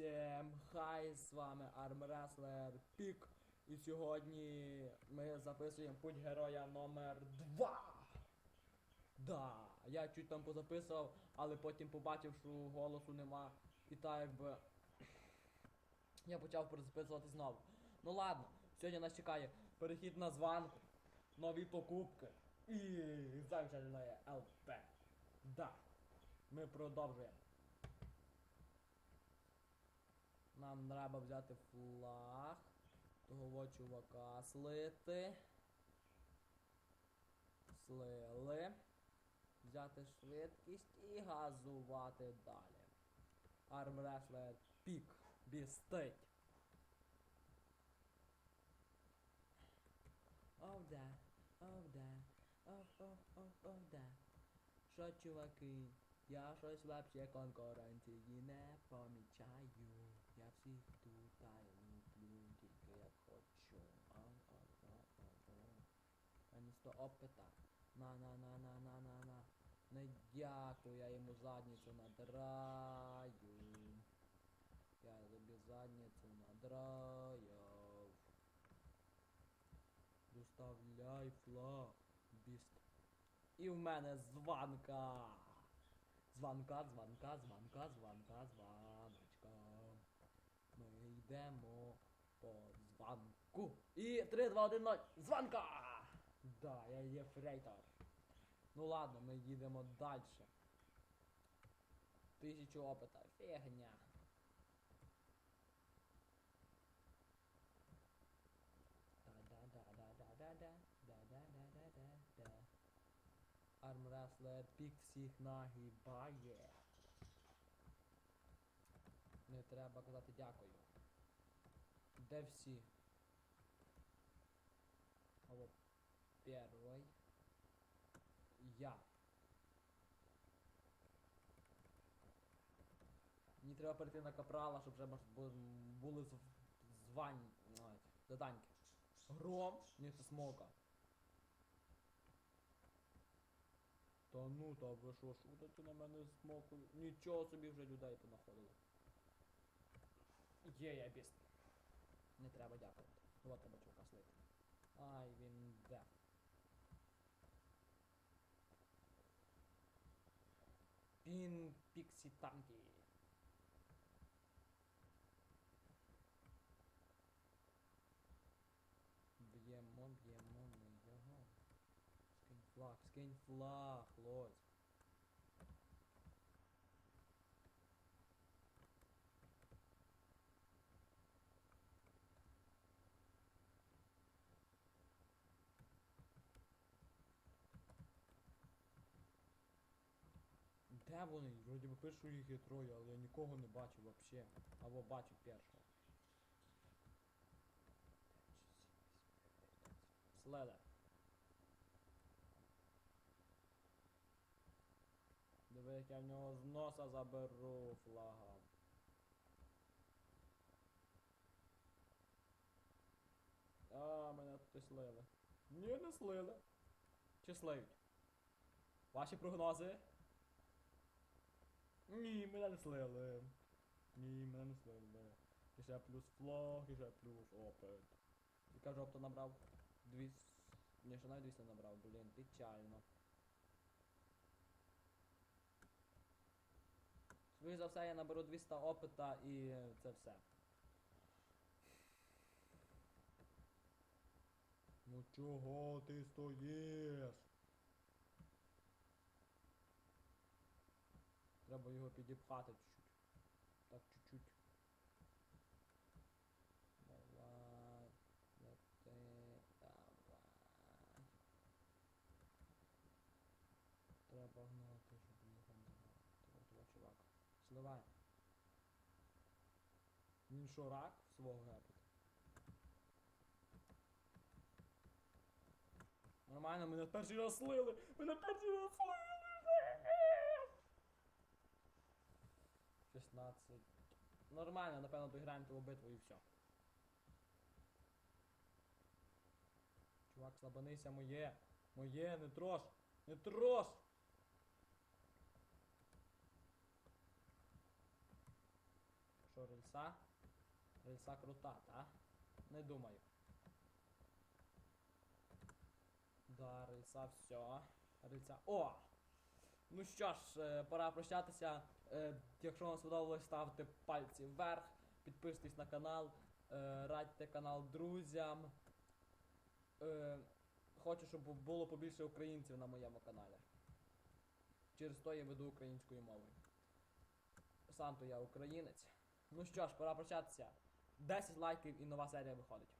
Всем хай, з вами Армреслер Пік. І сьогодні ми записуємо путь героя номер 2. Да, я чуть там позаписував, але потім побачив, що голосу нема. І так якби. Я почав перезаписувати знову. Ну ладно, сьогодні нас чекає перехід на званку, нові покупки і замечательне ЛП. Да. Ми продовжуємо. Нам треба взяти флаг. Того чувака слити. Слили. Взяти швидкість і газувати далі. Армреслер пік. Бістить. Оу да, оу да, оу оу оу оу да. Що, чуваки, я щось вообще конкуренції не помічаю. Я всіх тут та й люблю, тільки як хочу. Ау. Мені сто опита. На на на на на на на. Не дякую, я йому задницю надраю. Я тобі задницю надраю. Доставляй флаг, біст. І в мене званка. Званка, званка, званка, званка, званочка йдемо по званку. І 3, 2, 1, 0. Званка! Да, я є фрейтор. Ну ладно, ми їдемо далі. Тисячу опита. Фігня. Да-да-да-да-да-да-да. Да-да-да-да-да-да. Армреслер пік всіх нагибає. Не треба казати дякую. Де всі? Алло, перший. Я. Мені треба перейти на капрала, щоб вже були звань... заданьки. Гром, ні, це смока. Та ну та ви що, шутите на мене смокою? Нічого собі вже людей понаходили. Є, я біст. Не треба дякувати. Ну от треба чувака слити. Ай, він де. Пін піксі танки. Б'ємо, б'ємо ми його. Скинь флаг, скинь флаг, лось. Де вони? Вроді би пишу їх є троє, але я нікого не бачу вообще. Або бачу першого. Следа. Диви, як я в нього з носа заберу флага. А, мене тут слили. Ні, не слили. Чи слиють? Ваші прогнози? Ні, мене не слили. Ні, мене не слили. І ще плюс флаг, і плюс опит. Яка ж опта набрав? 200... Ні, ще навіть 200 набрав, блін, печально. Скоріше за все я наберу 200 опита і це все. Ну чого ти стоїш? Треба його підіпхати чуть-чуть. Так, чуть-чуть. Давай. Лети. Давай. Треба гнати, щоб його не гнати. Того, того чувак. Сливай. Він що, рак свого гепити? Нормально, мене перший раз слили! Мене перший раз слили! Нормально, напевно, доіграємо ту битву і все. Чувак, слабанися моє. Моє, не трош! Не трош! Що рельса. Рельса крута, та? Не думаю. Да, рельса, все. Рельса. О! Ну що ж, е, пора прощатися. Е, Якщо вам сподобалось, ставте пальці вверх, підписуйтесь на канал, е, радьте канал друзям. Хочу, щоб було побільше українців на моєму каналі. Через то я веду українською мовою. Сам то я українець. Ну що ж, пора прощатися. 10 лайків і нова серія виходить.